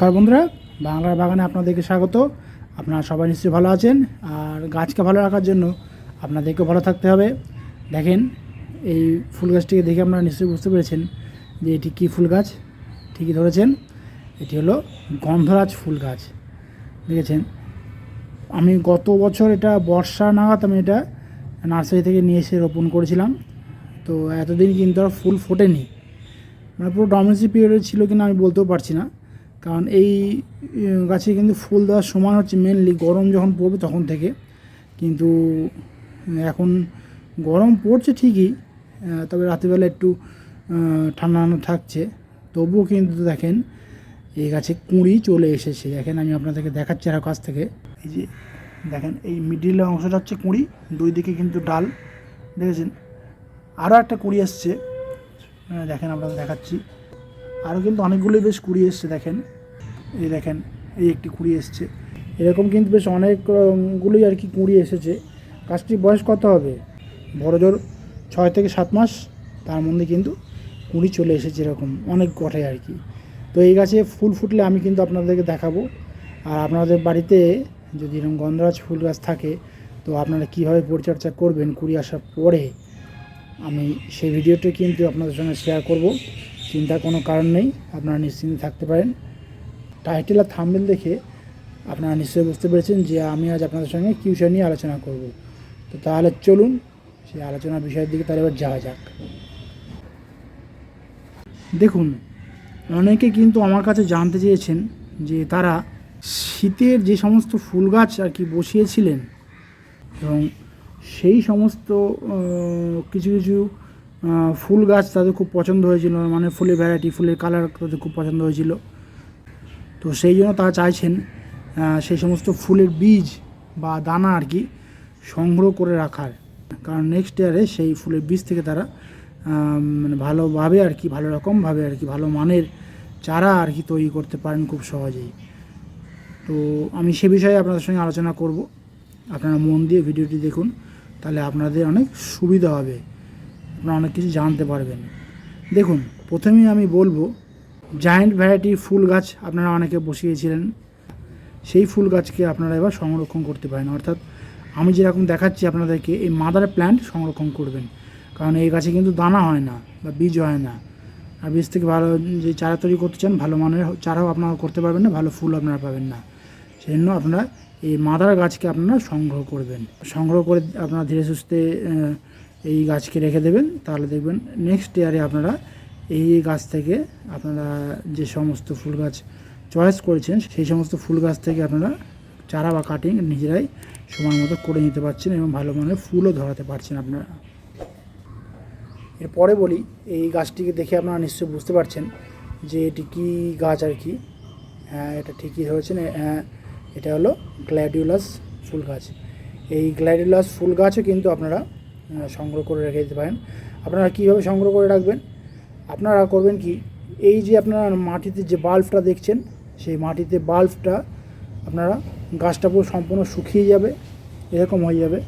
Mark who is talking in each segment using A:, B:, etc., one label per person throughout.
A: নমস্কার বন্ধুরা, বাংলার বাগানে আপনাদেরকে স্বাগত। আপনারা সবাই নিশ্চয়ই ভালো আছেন, আর গাছকে ভালো রাখার জন্য আপনাদেরকে ভালো থাকতে হবে। দেখেন, এই ফুল গাছটিকে দেখে আপনারা নিশ্চয়ই বুঝতে পেরেছেন যে এটি কী ফুল গাছ। ঠিকই ধরেছেন, এটি হলো গন্ধরাজ ফুল গাছ। দেখেছেন, আমি গত বছর এটা বর্ষা নাগাদ আমি এটা নার্সারি থেকে নিয়ে এসে রোপণ করেছিলাম। তো এতদিন কিন্তু আর ফুল ফোটেনি। মানে পুরো ডমিনেন্সি পিরিয়ডে ছিল কিনা আমি বলতেও পারছি না। কারণ এই গাছে কিন্তু ফুল দেওয়ার সময় হচ্ছে মেনলি গরম যখন পড়বে তখন থেকে। কিন্তু এখন গরম পড়ছে ঠিকই তবে রাত্রিবেলা একটু ঠান্ডা ঠান্ডা থাকছে। তবুও কিন্তু দেখেন, এই গাছে কুঁড়ি চলে এসেছে। দেখেন, আমি আপনাদেরকে দেখাচ্ছি আর কাছ থেকে। এই যে, দেখেন, এই মিডিলের অংশটা হচ্ছে কুঁড়ি, দুই দিকে কিন্তু ডাল। দেখেছেন? আরও একটা কুঁড়ি এসছে। দেখেন, আপনাদের দেখাচ্ছি। আরও কিন্তু অনেকগুলোই বেশ কুড়ি এসছে, দেখেন। এই দেখেন, এই একটি কুড়ি এসছে। এরকম কিন্তু বেশ অনেকগুলোই আর কি কুঁড়ি এসেছে। গাছটির বয়স কত হবে? বড় জোর ছয় থেকে সাত মাস, তার মধ্যে কিন্তু কুঁড়ি চলে এসেছে এরকম অনেক কটাই আর কি। তো এই গাছে ফুল ফুটলে আমি কিন্তু আপনাদেরকে দেখাবো। আর আপনাদের বাড়িতে যদি এরকম গন্ধরাজ ফুল গাছ থাকে, তো আপনারা কীভাবে পরিচর্যা করবেন কুড়ি আসার পরে, আমি সেই ভিডিওটি কিন্তু আপনাদের সঙ্গে শেয়ার করব। চিন্তার কোনো কারণ নেই, আপনারা নিশ্চিন্তে থাকতে পারেন। টাইটেল আর থাম্বেল দেখে আপনারা নিশ্চয়ই বুঝতে পেরেছেন যে আমি আজ আপনাদের সঙ্গে কী বিষয় নিয়ে আলোচনা করব। তো তাহলে চলুন সেই আলোচনার বিষয়ের দিকে তাহলে এবার যাওয়া যাক। দেখুন, অনেকে কিন্তু আমার কাছে জানতে চেয়েছেন যে তারা শীতের যে সমস্ত ফুল গাছ আর কি বসিয়েছিলেন এবং সেই সমস্ত কিছু কিছু ফুল গাছ তাদের খুব পছন্দ হয়েছিল। মানে ফুলের ভ্যারাইটি ফুলের কালার তাদের খুব পছন্দ হয়েছিল। তো সেই জন্য তারা চাইছেন সেই সমস্ত ফুলের বীজ বা দানা আর কি সংগ্রহ করে রাখার। কারণ নেক্সট ইয়ারে সেই ফুলের বীজ থেকে তারা মানে ভালোভাবে আর কি, ভালো রকমভাবে আর কি, ভালো মানের চারা আর কি তৈরি করতে পারেন খুব সহজেই। তো আমি সে বিষয়ে আপনাদের সঙ্গে আলোচনা করব। আপনারা মন দিয়ে ভিডিওটি দেখুন, তাহলে আপনাদের অনেক সুবিধা হবে। আপনারা অনেক কিছু জানতে পারবেন। দেখুন, প্রথমেই আমি বলব জায়েন্ট ভ্যারাইটির ফুল গাছ আপনারা অনেকে বসিয়েছিলেন। সেই ফুল গাছকে আপনারা এবার সংরক্ষণ করতে পারেন। অর্থাৎ আমি যেরকম দেখাচ্ছি আপনাদেরকে, এই মাদার প্ল্যান্ট সংরক্ষণ করবেন। কারণ এই গাছে কিন্তু দানা হয় না বা বীজ হয় না। আর বীজ থেকে ভালো যে চারা তৈরি করতে চান, ভালো মানের চারাও আপনারা করতে পারবেন না, ভালো ফুল আপনারা পাবেন না। সেই জন্য আপনারা এই মাদার গাছকে আপনারা সংগ্রহ করবেন। সংগ্রহ করে আপনারা ধীরে সুস্থে এই গাছকে রেখে দেবেন। তাহলে দেখবেন নেক্সট ইয়ারে আপনারা এই গাছ থেকে আপনারা যে সমস্ত ফুল গাছ চয়েস করেছেন, সেই সমস্ত ফুল গাছ থেকে আপনারা চারা বা কাটিং নিজেরাই সময় মতো করে নিতে পারছেন এবং ভালো মানের ফুলও ধরাতে পারছেন আপনারা। এরপরে বলি, এই গাছটিকে দেখে আপনারা নিশ্চয়ই বুঝতে পারছেন যে এটি কী গাছ আর কি। হ্যাঁ এটা ঠিকই ধরেছেন হ্যাঁ এটা হলো গ্ল্যাডিউলাস ফুল গাছ। এই গ্ল্যাডিউলাস ফুল গাছও কিন্তু আপনারা সংগ্রহ করে রেখে দিতে পারেন। আপনারা কীভাবে সংগ্রহ করে রাখবেন? আপনারা করবেন কি, এই যে আপনারা মাটিতে যে বাল্বটা দেখছেন, সেই মাটিতে বাল্বটা আপনারা গাছটা পুরো সম্পূর্ণ শুকিয়ে যাবে, এরকম হয়ে যাবে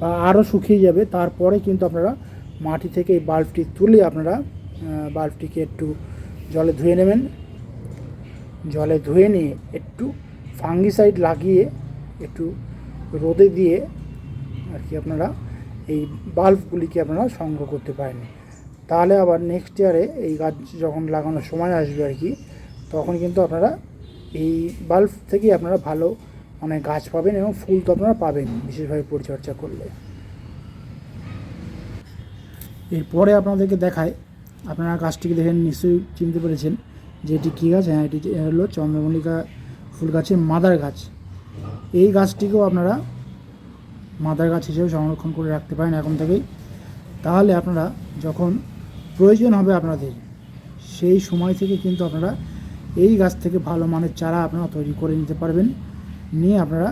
A: বা আরও শুকিয়ে যাবে। তারপরে কিন্তু আপনারা মাটি থেকে এই বাল্বটি তুলে আপনারা বাল্বটিকে একটু জলে ধুয়ে নেবেন। জলে ধুয়ে নিয়ে একটু ফাঙ্গিসাইড লাগিয়ে একটু রোদে দিয়ে আর কি আপনারা এই বাল্বগুলিকে আপনারা সংগ্রহ করতে পারেন। তাহলে আবার নেক্সট ইয়ারে এই গাছ যখন লাগানোর সময় আসবে আর কি, তখন কিন্তু আপনারা এই বাল্ব থেকেই আপনারা ভালো মানে গাছ পাবেন এবং ফুল তো আপনারা পাবেন বিশেষভাবে পরিচর্যা করলে। এরপরে আপনাদেরকে দেখায়, আপনারা গাছটিকে দেখে নিশ্চয়ই চিনতে পেরেছেন যে এটি কী গাছ? হ্যাঁ এটি হলো চন্দ্রমল্লিকা ফুল গাছের মাদার গাছ। এই গাছটিকেও আপনারা মাদার গাছ হিসেবে সংরক্ষণ করে রাখতে পারেন এখন থেকেই। তাহলে আপনারা যখন প্রয়োজন হবে আপনাদের। সেই সময় থেকে কিন্তু আপনারা এই গাছ থেকে ভালো মানের চারা আপনারা তৈরি করে নিতে পারবেন। নিয়ে আপনারা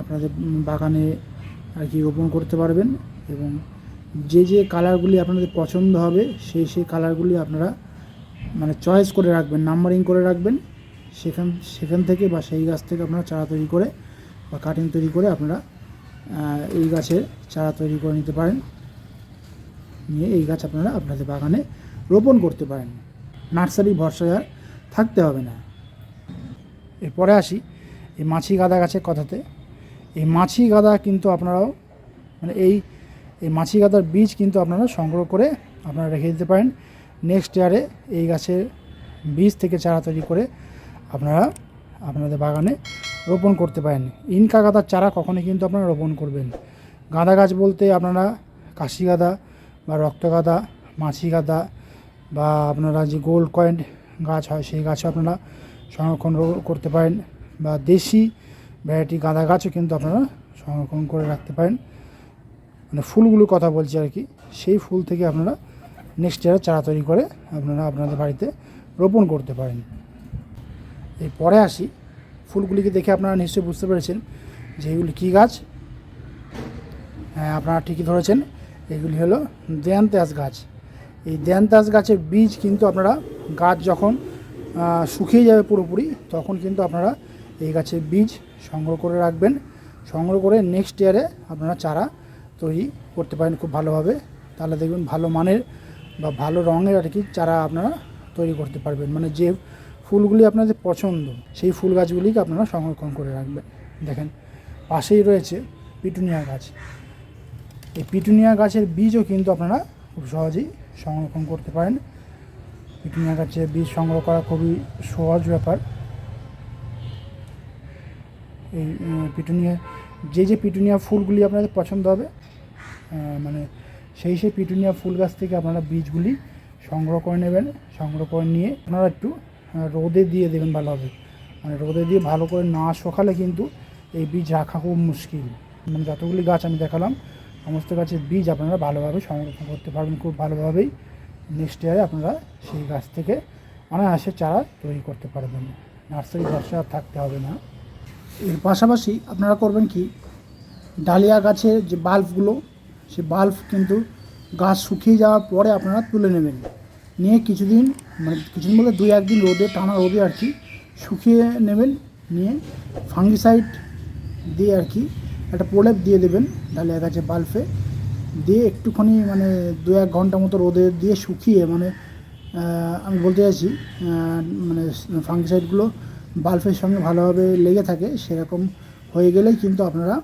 A: আপনাদের বাগানে আর কি রোপণ করতে পারবেন এবং যে যে কালারগুলি আপনাদের পছন্দ হবে, সেই সেই কালারগুলি আপনারা মানে চয়েস করে রাখবেন, নাম্বারিং করে রাখবেন। সেখান সেখান থেকে বা সেই গাছ থেকে আপনারা চারা তৈরি করে বা কাটিং তৈরি করে আপনারা এই গাছের চারা তৈরি করে নিতে পারেন। নিয়ে এই গাছ আপনারা আপনাদের বাগানে রোপণ করতে পারেন। নার্সারি ভরসায় আর থাকতে হবে না। এরপরে আসি এই মাছি গাঁদা গাছের কথাতে। এই মাছি গাঁদা কিন্তু আপনারাও মানে এই এই মাছি গাঁদার বীজ কিন্তু আপনারা সংগ্রহ করে আপনারা রেখে দিতে পারেন। নেক্সট ইয়ারে এই গাছের বীজ থেকে চারা তৈরি করে আপনারা আপনাদের বাগানে রোপণ করতে পারেন। ইনকা গাঁদার চারা কখনোই কিন্তু আপনারা রোপণ করবেন গাঁদা গাছ বলতে আপনারা কাশি গাঁদা বা রক্ত গাঁদা মাছি গাঁদা বা আপনারা যে গোল্ড কয়েন গাছ হয়, সেই গাছও আপনারা সংরক্ষণ করতে পারেন বা দেশি ভ্যারাইটি গাঁদা গাছও কিন্তু আপনারা সংরক্ষণ করে রাখতে পারেন। মানে ফুলগুলোর কথা বলছি আর কি, সেই ফুল থেকে আপনারা নেক্সট ইয়ারে চারা তৈরি করে আপনারা আপনাদের বাড়িতে রোপণ করতে পারেন। এরপরে আসি, ফুলগুলিকে দেখে আপনারা নিশ্চয়ই বুঝতে পেরেছেন যে এগুলি কী গাছ। হ্যাঁ আপনারা ঠিকই ধরেছেন। এগুলি হলো দেয়ান্তাস গাছ। এই দেয়ান্তাস গাছের বীজ কিন্তু আপনারা গাছ যখন শুকিয়ে যাবে পুরোপুরি, তখন কিন্তু আপনারা এই গাছের বীজ সংগ্রহ করে রাখবেন। সংগ্রহ করে নেক্সট ইয়ারে আপনারা চারা তৈরি করতে পারেন খুব ভালোভাবে। তাহলে দেখবেন ভালো মানের বা ভালো রঙের আর কি চারা আপনারা তৈরি করতে পারবেন। মানে যে ফুলগুলি আপনাদের পছন্দ, সেই ফুল গাছগুলিকে আপনারা সংরক্ষণ করে রাখবেন দেখেন, পাশেই রয়েছে পিটুনিয়া গাছ। এই পিটুনিয়া গাছের বীজও কিন্তু আপনারা খুব সহজেই সংরক্ষণ করতে পারেন। পিটুনিয়া গাছের বীজ সংগ্রহ করা খুবই সহজ ব্যাপার। এই পিটুনিয়া, যে যে পিটুনিয়া ফুলগুলি আপনাদের পছন্দ হবে মানে সেই সেই পিটুনিয়া ফুল গাছ থেকে আপনারা বীজগুলি সংগ্রহ করে নেবেন, সংগ্রহ করে নিয়ে আপনারা একটু রোদে দিয়ে দেবেন ভালোভাবে মানে রোদে দিয়ে ভালো করে না শোকালে কিন্তু এই বীজ রাখা খুব মুশকিল। মানে যতগুলি গাছ আমি দেখালাম সমস্ত গাছের বীজ আপনারা ভালোভাবে সংরক্ষণ করতে পারবেন, খুব ভালোভাবেই নেক্সট ইয়ারে আপনারা সেই গাছ থেকে অনায়াসে চারা তৈরি করতে পারবেন। নার্সারি আর থাকতে হবে না। এর পাশাপাশি আপনারা করবেন কি, ডালিয়া গাছের যে বাল্বগুলো সেই বাল্ব কিন্তু গাছ শুকিয়ে যাওয়ার পরে আপনারা তুলে নেবেন। নিয়ে কিছুদিন মানে কিছুদিন বলতে দুই একদিন রোদে, টানা রোদে আর কি, শুকিয়ে নেবেন, নিয়ে ফাঙ্গিসাইড দিয়ে আর কি একটা প্রলেপ দিয়ে দেবেন ডালিয়া গাছের বাল্বে। দিয়ে একটুখানি মানে দু এক ঘণ্টা মতো রোদে দিয়ে শুকিয়ে মানে আমি বলতে চাইছি মানে ফাঙ্গিসাইডগুলো বাল্বের সঙ্গে ভালোভাবে লেগে থাকে, সেরকম হয়ে গেলেই কিন্তু আপনারা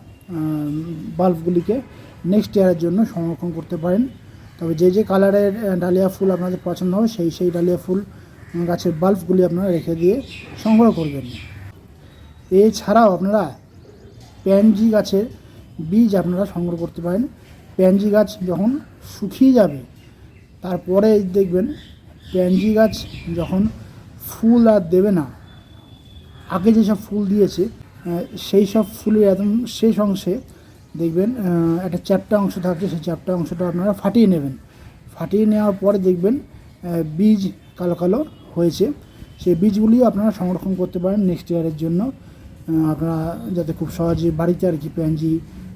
A: বাল্বগুলিকে নেক্সট ইয়ারের জন্য সংরক্ষণ করতে পারেন। তবে যে যে কালারের ডালিয়া ফুল আপনাদের পছন্দ হবে, সেই সেই ডালিয়া ফুল গাছের বাল্বগুলি আপনারা রেখে দিয়ে সংগ্রহ করবেন। এছাড়াও আপনারা প্যানজি গাছের বীজ আপনারা সংগ্রহ করতে পারেন। প্যানজি গাছ যখন শুকিয়ে যাবে, তারপরে দেখবেন প্যানজি গাছ যখন ফুল আর দেবে না, আগে যেসব ফুল দিয়েছে সেই সব ফুলের একদম শেষ অংশে দেখবেন একটা চ্যাপ্টা অংশ থাকে সেই চ্যাপ্টা অংশটা আপনারা ফাটিয়ে নেবেন। ফাটিয়ে নেওয়ার পরে দেখবেন বীজ কালো কালো হয়েছে। সেই বীজগুলি আপনারা সংরক্ষণ করতে পারেন নেক্সট ইয়ারের জন্য। আপনারা যাতে খুব সহজে বাড়িতে আর কি প্যানজি,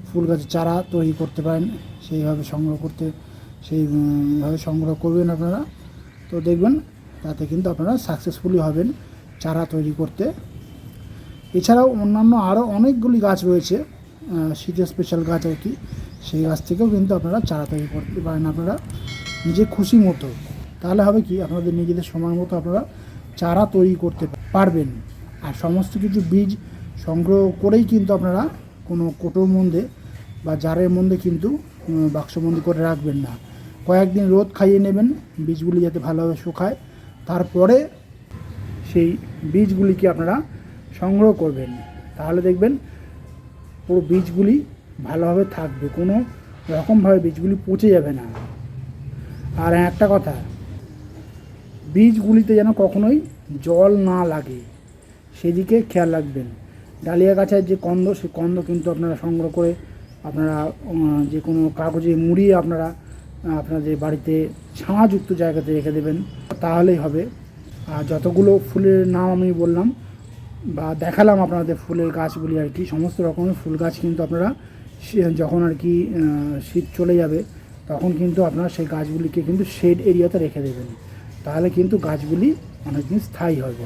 A: ফুল গাছের চারা তৈরি করতে পারেন, সেইভাবে সংগ্রহ করতে সেইভাবে সংগ্রহ করবেন আপনারা। তো দেখবেন, তাতে কিন্তু আপনারা সাকসেসফুলি হবেন চারা তৈরি করতে। এছাড়াও অন্যান্য আরও অনেকগুলি গাছ রয়েছে শীতের স্পেশাল গাছ আর কি, সেই গাছ থেকেও কিন্তু আপনারা চারা তৈরি করতে পারেন আপনারা নিজে খুশি মতো। তাহলে হবে কি, আপনাদের নিজেদের সময় মতো আপনারা চারা তৈরি করতে পারবেন। আর সমস্ত কিছু বীজ সংগ্রহ করেই কিন্তু আপনারা কোনো কোটোর মধ্যে বা জারের মধ্যে কিন্তু বাক্সবন্দি করে রাখবেন না। কয়েকদিন রোদ খাইয়ে নেবেন, বীজগুলি যাতে ভালোভাবে শুকায়, তারপরে সেই বীজগুলিকে আপনারা সংগ্রহ করবেন। তাহলে দেখবেন পুরো বীজগুলি ভালোভাবে থাকবে, কোনো রকমভাবে বীজগুলি পচে যাবে না। আর একটা কথা, বীজগুলিতে যেন কখনোই জল না লাগে, সেদিকে খেয়াল রাখবেন। ডালিয়া গাছের যে কন্দ, সেই কন্দ কিন্তু আপনারা সংগ্রহ করে আপনারা যে কোনো কাগজে মুড়িয়ে আপনারা আপনাদের বাড়িতে ছায়াযুক্ত জায়গাতে রেখে দেবেন, তাহলেই হবে। আর যতগুলো ফুলের নাম আমি বললাম বা দেখালাম আপনাদের ফুলের গাছগুলি আর কি, সমস্ত রকমের ফুল গাছ কিন্তু আপনারা যখন আর কি শীত চলে যাবে, তখন কিন্তু আপনারা সেই গাছগুলিকে কিন্তু শেড এরিয়াতে রেখে দেবেন। তাহলে কিন্তু গাছগুলি অনেকদিন স্থায়ী হবে।